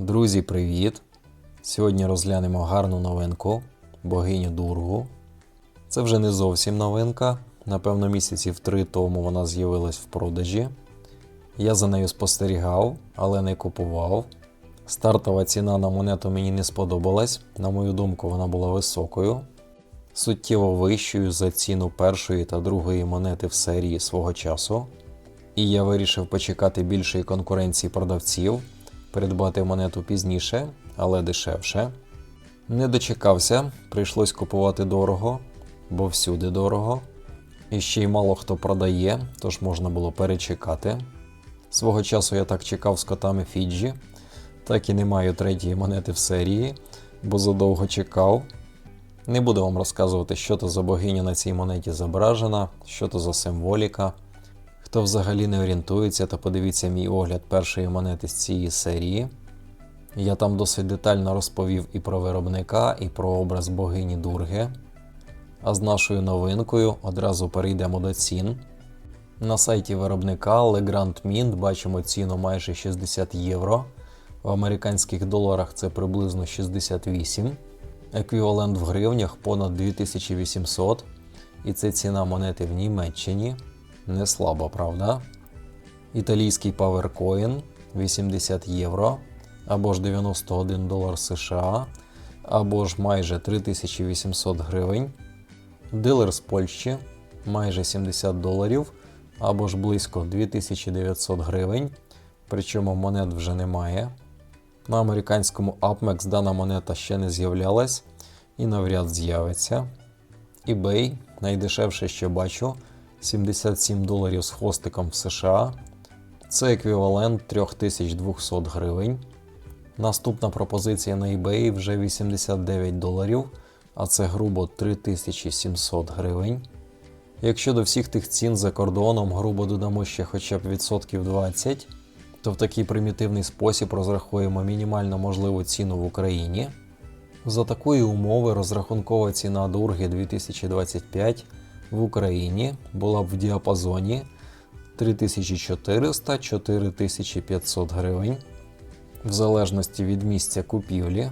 Друзі, привіт! Сьогодні розглянемо гарну новинку богиню Дургу. Це вже не зовсім новинка. Напевно, місяців три тому вона з'явилась в продажі. Я за нею спостерігав, але не купував. Стартова ціна на монету мені не сподобалась. На мою думку, вона була високою, суттєво вищою за ціну першої та другої монети в серії свого часу. І я вирішив почекати більшої конкуренції продавців, придбати монету пізніше, але дешевше. Не дочекався, прийшлось купувати дорого, бо всюди дорого. І ще й мало хто продає, тож можна було перечекати. Свого часу я так чекав з котами Фіджі, так і не маю третьої монети в серії, бо задовго чекав. Не буду вам розказувати, що то за богиня на цій монеті зображена, що то за символіка. Хто взагалі не орієнтується, то подивіться мій огляд першої монети з цієї серії. Я там досить детально розповів і про виробника, і про образ богині Дурги. А з нашою новинкою одразу перейдемо до цін. На сайті виробника Legrand Mint бачимо ціну майже 60 євро. В американських доларах це приблизно 68. Еквівалент в гривнях понад 2800. І це ціна монети в Німеччині. Не слабо, правда? Італійський PowerCoin 80 євро, або ж 91 долар США, або ж майже 3800 гривень. Дилер з Польщі майже 70 доларів, або ж близько 2900 гривень. Причому монет вже немає. На американському Upmex дана монета ще не з'являлась і навряд з'явиться. eBay найдешевше, що бачу, 77 доларів з хвостиком в США. Це еквівалент 3200 гривень. Наступна пропозиція на eBay вже 89 доларів, а це грубо 3700 гривень. Якщо до всіх тих цін за кордоном грубо додамо ще хоча б відсотків 20, то в такий примітивний спосіб розрахуємо мінімально можливу ціну в Україні. За такої умови розрахункова ціна Дурги 2025 в Україні була б в діапазоні 3400-4500 гривень, в залежності від місця купівлі.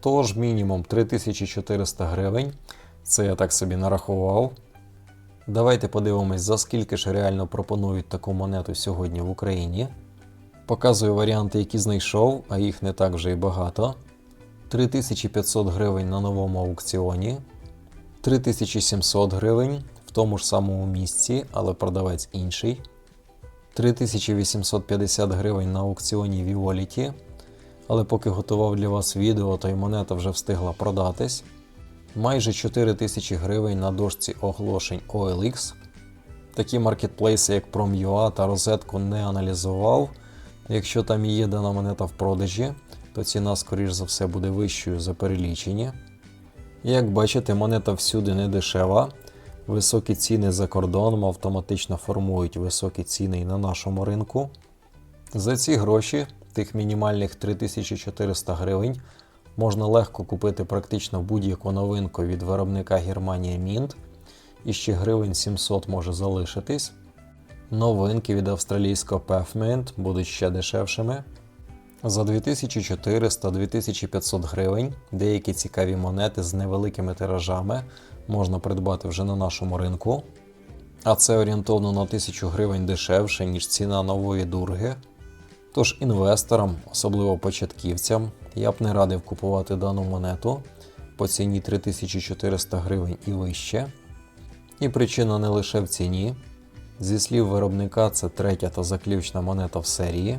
Тож мінімум 3400 гривень. Це я так собі нарахував. Давайте подивимось, за скільки ж реально пропонують таку монету сьогодні в Україні. Показую варіанти, які знайшов, а їх не так вже й багато. 3500 гривень на новому аукціоні, 3700 гривень в тому ж самому місці, але продавець інший. 3850 гривень на аукціоні Violet, але поки готував для вас відео, то й монета вже встигла продатись. Майже 4000 гривень на дошці оголошень OLX. Такі маркетплейси, як Prom.ua та розетку не аналізував. Якщо там є дана монета в продажі, то ціна, скоріш за все, буде вищою за перелічені. Як бачите, монета всюди не дешева. Високі ціни за кордоном автоматично формують високі ціни і на нашому ринку. За ці гроші, тих мінімальних 3400 гривень, можна легко купити практично будь-яку новинку від виробника Германія Mint. І ще гривень 700 може залишитись. Новинки від австралійського Pathmint будуть ще дешевшими. За 2400-2500 гривень деякі цікаві монети з невеликими тиражами можна придбати вже на нашому ринку. А це орієнтовно на 1000 гривень дешевше, ніж ціна нової дурги. Тож інвесторам, особливо початківцям, я б не радив купувати дану монету по ціні 3400 гривень і вище. І причина не лише в ціні. Зі слів виробника, це третя та заключна монета в серії.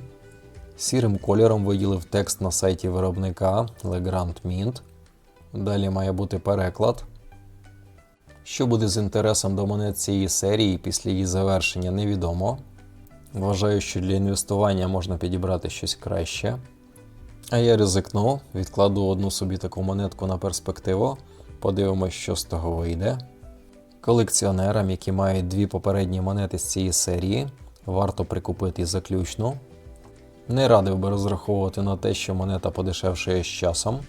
Сірим кольором виділив текст на сайті виробника Legrand Mint. Далі має бути переклад. Що буде з інтересом до монет цієї серії після її завершення, невідомо. Вважаю, що для інвестування можна підібрати щось краще. А я ризикну, відкладу одну собі таку монетку на перспективу. Подивимось, що з того вийде. Колекціонерам, які мають дві попередні монети з цієї серії, варто прикупити заключну. Не радив би розраховувати на те, що монета подешевшає з часом.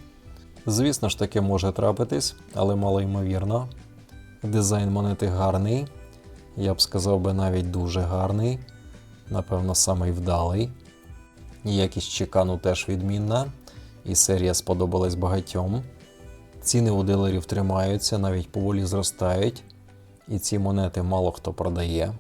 Звісно ж таки може трапитись, але мало ймовірно. Дизайн монети гарний, я б сказав би навіть дуже гарний, напевно, самий вдалий. якість чекану теж відмінна, і серія сподобалась багатьом. Ціни у дилерів тримаються, навіть поволі зростають, і ці монети мало хто продає.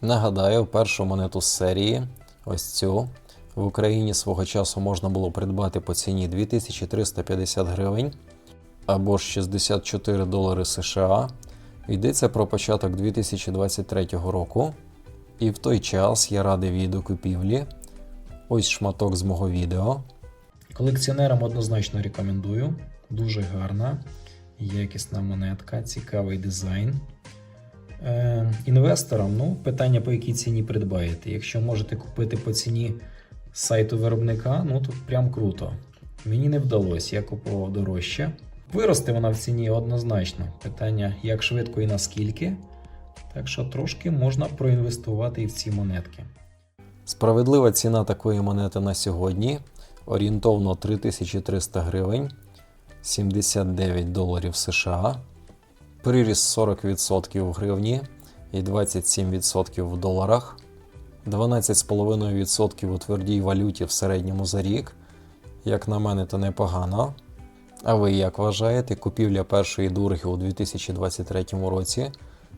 Нагадаю, першу монету з серії, ось цю, в Україні свого часу можна було придбати по ціні 2350 гривень або ж 64 долари США. Йдеться про початок 2023 року. І в той час я радий її купівлі. Ось шматок з мого відео. Колекціонерам однозначно рекомендую. Дуже гарна, якісна монетка, цікавий дизайн. Е, інвесторам, ну, питання по якій ціні придбаєте. Якщо можете купити по ціні сайту виробника, ну то прям круто. Мені не вдалося, я купував дорожче. Виросте вона в ціні однозначно. Питання, як швидко і наскільки. Так що трошки можна проінвестувати і в ці монетки. Справедлива ціна такої монети на сьогодні орієнтовно 3300 гривень, 79 доларів США, приріст 40% в гривні і 27% в доларах, 12,5% у твердій валюті в середньому за рік. Як на мене, то непогано. А ви як вважаєте, купівля першої дурги у 2023 році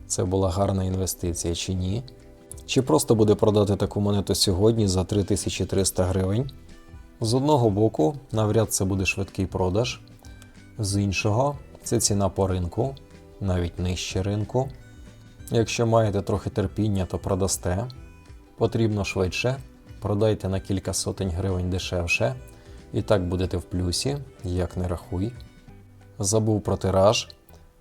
це була гарна інвестиція чи ні? Чи просто буде продати таку монету сьогодні за 3300 гривень? З одного боку, навряд це буде швидкий продаж, з іншого, це ціна по ринку, навіть нижче ринку. Якщо маєте трохи терпіння, то продасте. Потрібно швидше, продайте на кілька сотень гривень дешевше. І так будете в плюсі, як не рахуй. Забув про тираж.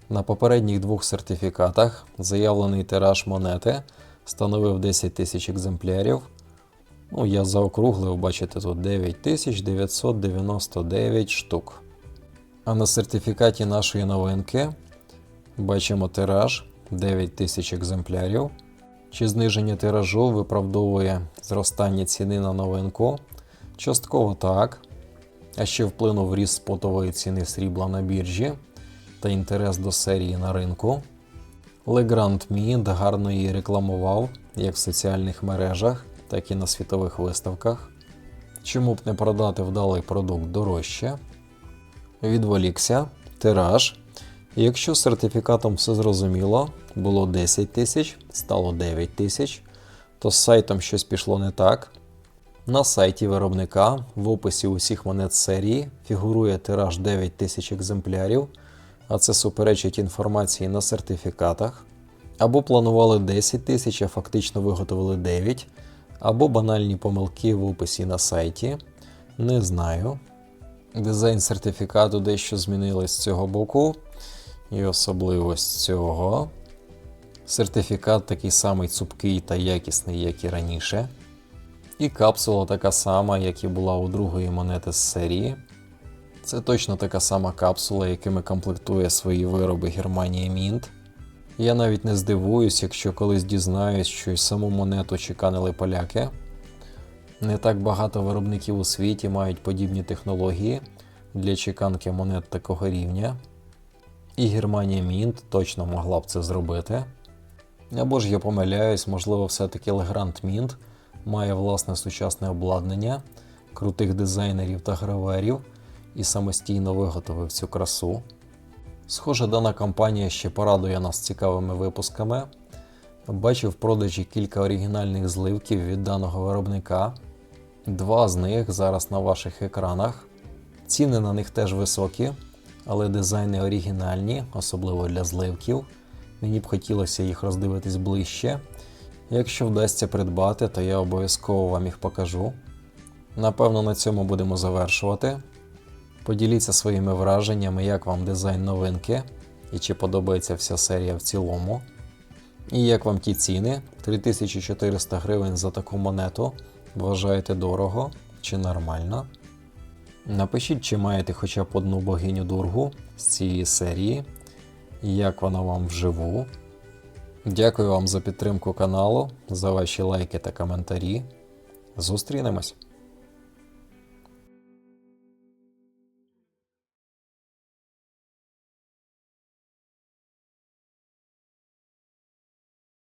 На попередніх двох сертифікатах заявлений тираж монети становив 10 тисяч екземплярів. Ну, я заокруглив, бачите, тут 9999 штук. А на сертифікаті нашої новинки бачимо тираж 9000 екземплярів. Чи зниження тиражу виправдовує зростання ціни на новинку? Частково так. А ще вплинув ріст спотової ціни срібла на біржі та інтерес до серії на ринку. Legrand Mint гарно її рекламував як в соціальних мережах, так і на світових виставках. Чому б не продати вдалий продукт дорожче? Відволікся, тираж. Якщо з сертифікатом все зрозуміло, було 10 тисяч, стало 9 тисяч, то з сайтом щось пішло не так. На сайті виробника в описі усіх монет серії фігурує тираж 9 тисяч екземплярів, а це суперечить інформації на сертифікатах. Або планували 10 тисяч, а фактично виготовили 9, або банальні помилки в описі на сайті. Не знаю. Дизайн сертифікату дещо змінили з цього боку, і особливо з цього. Сертифікат такий самий цупкий та якісний, як і раніше. І капсула така сама, як і була у другої монети з серії. Це точно така сама капсула, якими комплектує свої вироби Германія Мінт. Я навіть не здивуюсь, якщо колись дізнаюсь, що й саму монету чеканили поляки. Не так багато виробників у світі мають подібні технології для чеканки монет такого рівня. І Германія Мінт точно могла б це зробити. Або ж я помиляюсь, можливо, все-таки Legrand Mint має власне сучасне обладнання, крутих дизайнерів та граверів і самостійно виготовив цю красу. Схоже, дана компанія ще порадує нас цікавими випусками. Бачив в продажі кілька оригінальних зливків від даного виробника. Два з них зараз на ваших екранах. Ціни на них теж високі, але дизайни оригінальні, особливо для зливків. Мені б хотілося їх роздивитись ближче. Якщо вдасться придбати, то я обов'язково вам їх покажу. Напевно, на цьому будемо завершувати. Поділіться своїми враженнями, як вам дизайн новинки і чи подобається вся серія в цілому. І як вам ті ціни 3400 гривень за таку монету. Вважаєте дорого чи нормально? Напишіть, чи маєте хоча б одну богиню дургу з цієї серії, як вона вам вживу. Дякую вам за підтримку каналу, за ваші лайки та коментарі. Зустрінемось!